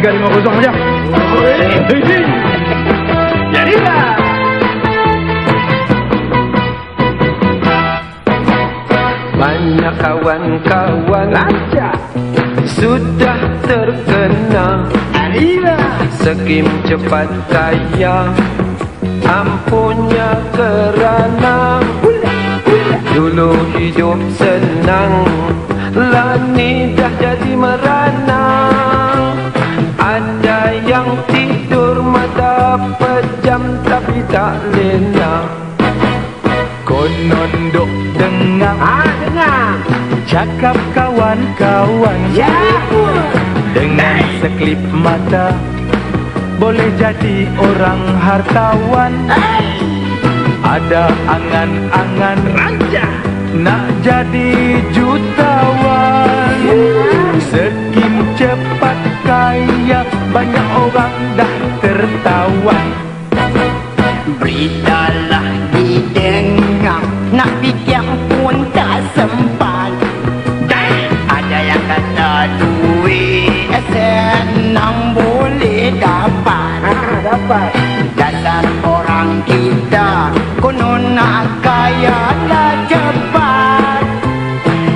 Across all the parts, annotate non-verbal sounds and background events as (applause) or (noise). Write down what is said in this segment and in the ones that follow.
350 saja. Jadilah. Banyak kawan-kawan Lancar. sudah terkena Jadilah. Skim cepat kaya Ampunnya kerana Dulu hidup senang Lani dah jadi merana tak lena Konon duk dengar Ah, dengar. Cakap kawan-kawan Ya. Dengan seklip mata Boleh jadi orang hartawan Ada angan-angan Lancar. Nak jadi jutawan Dapat. Dasar orang kita Konon nak kaya lah cepat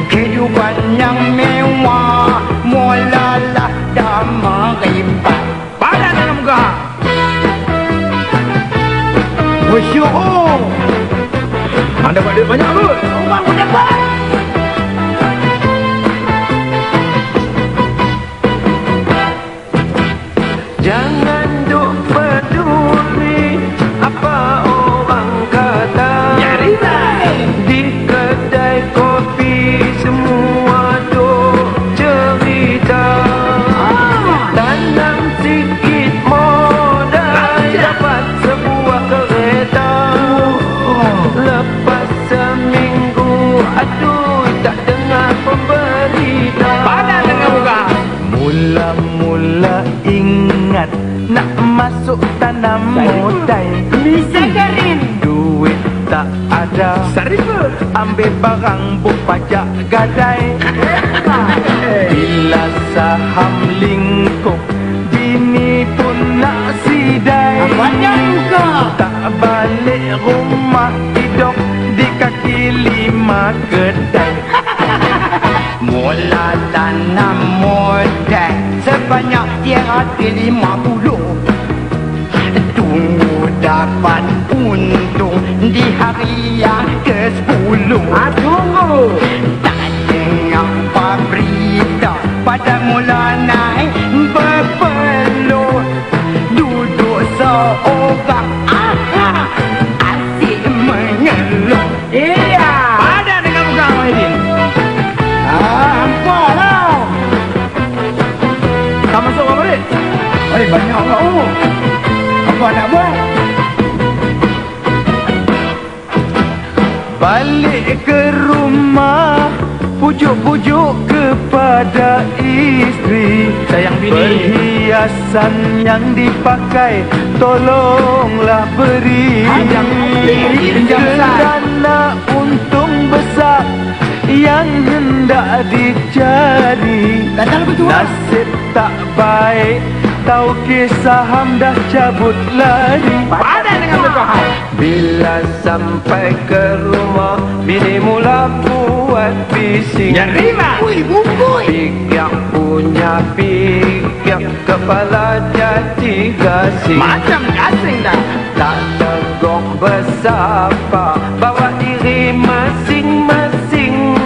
Kehidupan yang mewah Mulalah dah meripat Padan dengan muka. Allah. Anda dapat duit banyak kot. Orang pun dapat Nak masuk tanam modai Bisa Duit tak ada. Saripa Ambil barang buk pajak gadai. Bila saham lingkup Bini pun nak sidai. Tak balik rumah hidup Di kaki lima kedai. Mula tanam modai Sebanyak tiada lima puluh untung Di hari yang ke sepuluh Ah, tunggu. Tak dengar apa berita Pada mula naik berpeluh Duduk seorang ah, Asyik mengeluh Iya. Padan dengan muka Mahidin. Ah, hampa lah Tak masuk berapa duit? Eh, banyak lah oh Apa nak Balik ke rumah Pujuk-pujuk kepada isteri Sayang bini. Perhiasan yang dipakai Tolonglah beri. Kerana untung besar Yang hendak dicari Nasib tak baik Tahu saham dah cabut lari Padan dengan muka. Bila sampai ke rumah Bini mula buat bising Jarima. Ui, bungkui Pikir punya pikir Kepala jadi gasing Macam gasing dah. Tak tegur bersapa Bawa diri masing-masing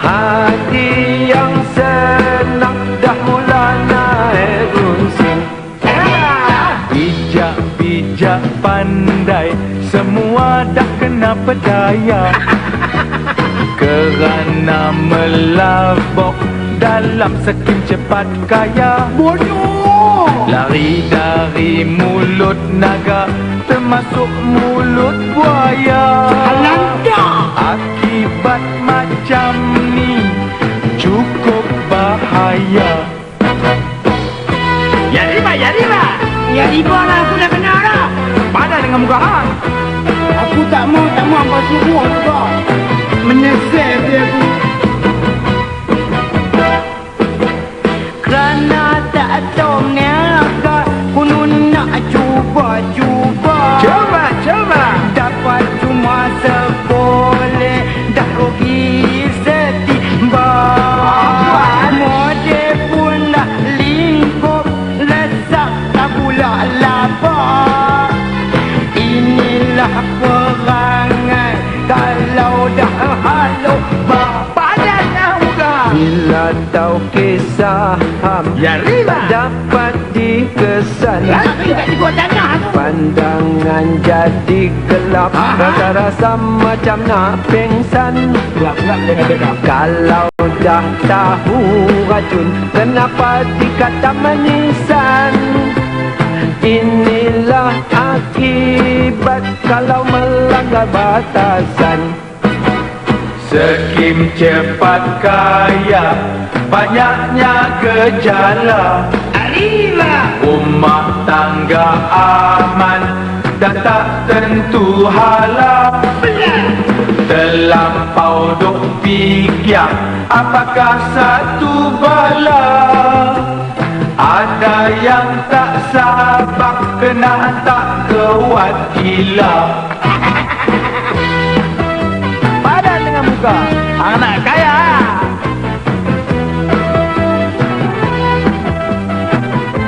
Hati pandai. Semua dah kena pedaya (laughs) Kerana melabok Dalam skim cepat kaya. Bodoh! Lari dari mulut naga Termasuk mulut buaya. Alanda Akibat macam ni Cukup bahaya. Jarima, Jarima. Ya riba! Lah aku dah kena Padahal dengan muka hang. Aku tak mau, tak mau ambas ibu aku. Menyesal dia aku. Kerana tak tahu niaga, kuno nak cuba cuba. Cuba cuba. Dapat cuma seboleh, dah rugi Lapa kisah ham Ya riba. Dapat dikesan. Lagi tak cikgu tanah tu. Pandangan jadi gelap. Rasa-rasa macam nak pengsan. Kalau dah tahu racun Kenapa dikata manisan Inilah akibat Kalau melanggar batasan Skim cepat kaya Banyaknya gejala. Arriba. Rumah tangga aman Dan tak tentu halal. Terlampau duk fikir Apakah satu bala? Ada yang tak sabar Kena tak kuat gila का? काय